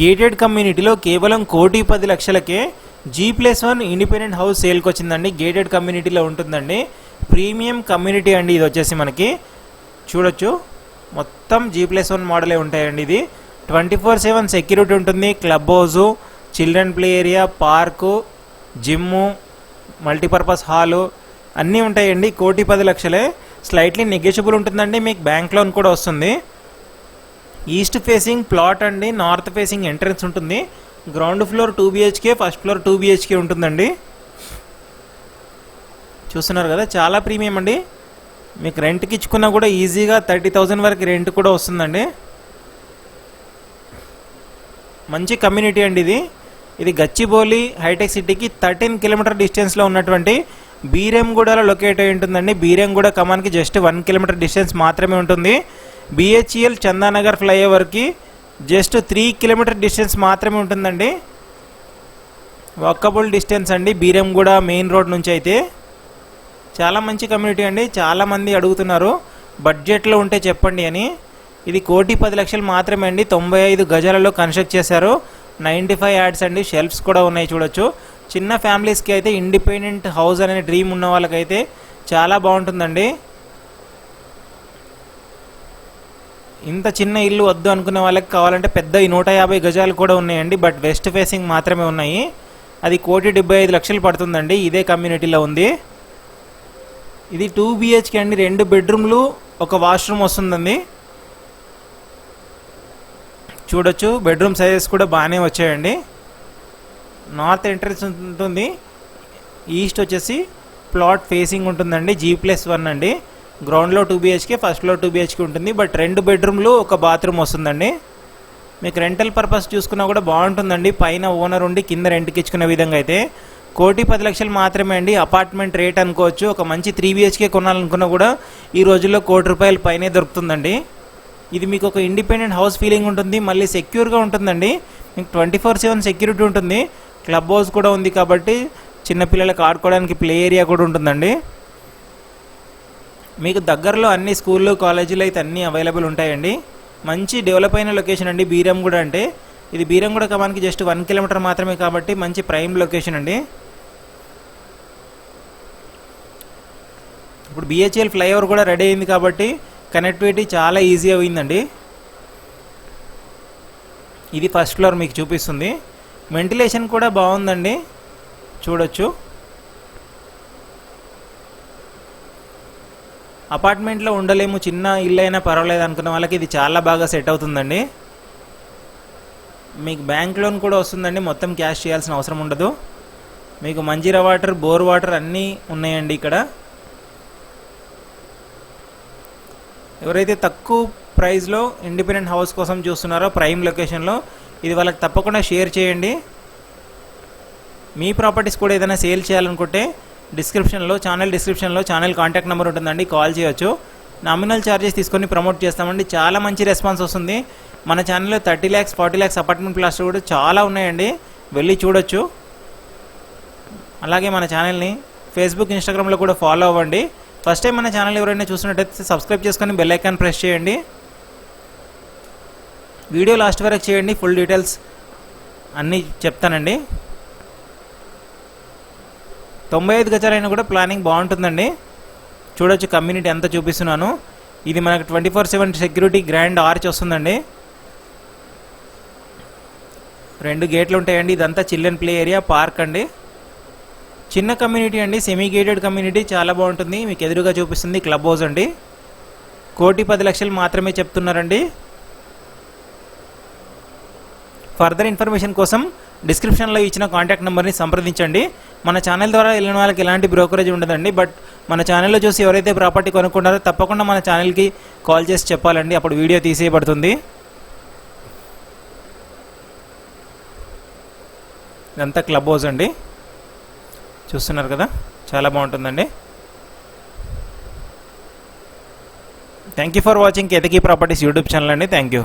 Gated కమ్యూనిటీలో కేవలం కోటి పది లక్షలకే G plus one independent house సేల్కి వచ్చిందండి. గేటెడ్ కమ్యూనిటీలో ఉంటుందండి. ప్రీమియం కమ్యూనిటీ అండి ఇది వచ్చేసి మనకి. చూడొచ్చు. మొత్తం జీ ప్లస్ వన్ మోడలే ఉంటాయండి ఇది. ట్వంటీ ఫోర్ సెవెన్ సెక్యూరిటీ ఉంటుంది. Club house children play area park gym multipurpose hall అన్నీ ఉంటాయండి. కోటి పది లక్షలే. స్లైట్లీ నెగోషియబుల్ ఉంటుందండి. మీకు బ్యాంక్ లోన్ కూడా వస్తుంది. ఈస్ట్ ఫేసింగ్ ప్లాట్ అండి నార్త్ ఫేసింగ్ ఎంట్రన్స్ ఉంటుంది. Ground floor two BHK first floor two BHK ఉంటుందండి. చూస్తున్నారు కదా చాలా ప్రీమియం అండి. మీకు రెంట్కి ఇచ్చుకున్నా కూడా ఈజీగా థర్టీ థౌజండ్ వరకు రెంట్ కూడా వస్తుందండి. మంచి కమ్యూనిటీ అండి ఇది. ఇది గచ్చిబౌలి హైటెక్ సిటీకి థర్టీన్ కిలోమీటర్ డిస్టెన్స్లో ఉన్నటువంటి బీరేంగూడలో లొకేట్ అయి ఉంటుందండి. బీరేంగూడ కమాన్కి జస్ట్ వన్ కిలోమీటర్ డిస్టెన్స్ మాత్రమే ఉంటుంది. బిహెచ్ఈఎల్ చందానగర్ ఫ్లైఓవర్కి జస్ట్ త్రీ కిలోమీటర్ డిస్టెన్స్ మాత్రమే ఉంటుందండి. వాకబుల్ డిస్టెన్స్ అండి. బీరంగూడ మెయిన్ రోడ్ నుంచి అయితే. చాలా మంచి కమ్యూనిటీ అండి. చాలామంది అడుగుతున్నారు. బడ్జెట్లో ఉంటే చెప్పండి అని. ఇది కోటి పది లక్షలు మాత్రమే అండి. తొంభై ఐదు గజాలలో కన్స్ట్రక్ట్ చేశారు. నైంటీ ఫైవ్ యాడ్స్ అండి. షెల్ఫ్స్ కూడా ఉన్నాయి చూడొచ్చు. చిన్న ఫ్యామిలీస్కి అయితే ఇండిపెండెంట్ హౌస్ అనే డ్రీమ్ ఉన్న వాళ్ళకైతే చాలా బాగుంటుందండి. ఇంత చిన్న ఇల్లు వద్దు అనుకునే వాళ్ళకి కావాలంటే పెద్ద ఈ నూట యాభై గజాలు కూడా ఉన్నాయండి బట్ వెస్ట్ ఫేసింగ్ మాత్రమే ఉన్నాయి. అది కోటి డెబ్బై ఐదు లక్షలు పడుతుందండి ఇదే కమ్యూనిటీలో ఉంది. ఇది టూ బిహెచ్కే అండి రెండు బెడ్రూమ్లు ఒక వాష్రూమ్ వస్తుందండి. చూడొచ్చు బెడ్రూమ్ సైజెస్ కూడా బాగానే వచ్చాయండి. నార్త్ ఎంట్రన్స్ ఉంటుంది ఈస్ట్ వచ్చేసి ప్లాట్ ఫేసింగ్ ఉంటుందండి జీ ప్లస్ వన్ అండి. గ్రౌండ్లో టూ బిహెచ్కే ఫస్ట్లో టూ బిహెచ్కే ఉంటుంది. బట్ రెండు బెడ్రూమ్లు ఒక బాత్రూమ్ వస్తుందండి. మీకు రెంటల్ పర్పస్ చూసుకున్నా కూడా బాగుంటుందండి. పైన ఓనర్ ఉండి కింద రెంట్కి ఇచ్చుకునే విధంగా అయితే. కోటి పది లక్షలు మాత్రమే అండి. అపార్ట్మెంట్ రేట్ అనుకోవచ్చు. ఒక మంచి త్రీ బిహెచ్కే కొనాలనుకున్నా కూడా ఈ రోజుల్లో కోటి రూపాయల పైనే దొరుకుతుందండి. ఇది మీకు ఒక ఇండిపెండెంట్ హౌస్ ఫీలింగ్ ఉంటుంది. మళ్ళీ సెక్యూర్గా ఉంటుందండి. మీకు ట్వంటీ ఫోర్ సెవెన్ సెక్యూరిటీ ఉంటుంది. క్లబ్ హౌస్ కూడా ఉంది కాబట్టి చిన్నపిల్లలకు ఆడుకోవడానికి ప్లే ఏరియా కూడా ఉంటుందండి. మీకు దగ్గరలో అన్ని స్కూళ్ళు కాలేజీలు అయితే అన్నీ అవైలబుల్ ఉంటాయండి. మంచి డెవలప్ అయిన లొకేషన్ అండి బీరంగూడ అంటే. ఇది బీరంగూడ కమానికి జస్ట్ వన్ కిలోమీటర్ మాత్రమే కాబట్టి మంచి ప్రైమ్ లొకేషన్ అండి. ఇప్పుడు బిహెచ్ఎల్ ఫ్లైఓవర్ కూడా రెడీ అయింది కాబట్టి కనెక్టివిటీ చాలా ఈజీ అయిందండి. ఇది ఫస్ట్ ఫ్లోర్ మీకు చూపిస్తుంది. వెంటిలేషన్ కూడా బాగుందండి. చూడొచ్చు. అపార్ట్మెంట్లో ఉండలేము చిన్న ఇల్లు అయినా పర్వాలేదు అనుకున్న వాళ్ళకి ఇది చాలా బాగా సెట్ అవుతుందండి. మీకు బ్యాంక్ లోన్ కూడా వస్తుందండి మొత్తం క్యాష్ చేయాల్సిన అవసరం ఉండదు. మీకు మంజీరా వాటర్ బోర్ వాటర్ అన్నీ ఉన్నాయండి ఇక్కడ. ఎవరైతే తక్కువ ప్రైస్లో ఇండిపెండెంట్ హౌస్ కోసం చూస్తున్నారో ప్రైమ్ లొకేషన్లో ఇది వాళ్ళకి తప్పకుండా షేర్ చేయండి. మీ ప్రాపర్టీస్ కూడా ఏదైనా సేల్ చేయాలనుకుంటే డిస్క్రిప్షన్లో ఛానల్ డిస్క్రిప్షన్లో ఛానల్ కాంటాక్ట్ నెంబర్ ఉంటుందండి కాల్ చేయొచ్చు. నామినల్ ఛార్జెస్ తీసుకొని ప్రమోట్ చేస్తామండి. చాలా మంచి రెస్పాన్స్ వస్తుంది. మన ఛానల్లో thirty lakhs forty lakhs apartment ప్లాస్ కూడా చాలా ఉన్నాయండి. వెళ్ళి చూడొచ్చు. అలాగే మన ఛానల్ని ఫేస్బుక్ ఇన్స్టాగ్రామ్లో కూడా ఫాలో అవ్వండి. ఫస్ట్ టైం మన ఛానల్ ఎవరైనా చూసినట్టయితే సబ్స్క్రైబ్ చేసుకొని బెల్ ఐకాన్ ప్రెస్ చేయండి. వీడియో లాస్ట్ వరకు చేయండి. ఫుల్ డీటెయిల్స్ అన్నీ చెప్తానండి. తొంభై ఐదు గజాలైనా కూడా ప్లానింగ్ బాగుంటుందండి. చూడొచ్చు కమ్యూనిటీ ఎంత చూపిస్తున్నాను. ఇది మనకు twenty four seven security grand arch వస్తుందండి. రెండు గేట్లు ఉంటాయండి. ఇదంతా చిల్డ్రన్ ప్లే ఏరియా పార్క్ అండి. చిన్న కమ్యూనిటీ అండి. సెమీ గేటెడ్ కమ్యూనిటీ చాలా బాగుంటుంది. మీకు ఎదురుగా చూపిస్తుంది క్లబ్ హౌస్ అండి. కోటి పది లక్షలు మాత్రమే చెప్తున్నారండి. ఫర్దర్ ఇన్ఫర్మేషన్ కోసం డిస్క్రిప్షన్లో ఇచ్చిన కాంటాక్ట్ నెంబర్ని సంప్రదించండి. మన ఛానల్ ద్వారా వెళ్ళిన వాళ్ళకి ఎలాంటి బ్రోకరేజ్ ఉండదండి బట్ మన ఛానల్లో చూసి ఎవరైతే ప్రాపర్టీ కొనుక్కుంటారో తప్పకుండా మన ఛానల్కి కాల్ చేసి చెప్పాలండి. అప్పుడు వీడియో తీసేయబడుతుంది. ఇదంతా క్లబ్ హౌస్ అండి. చూస్తున్నారు కదా? చాలా బాగుంటుందండి. Thank you for watching Ketaki properties YouTube channel అండి. Thank you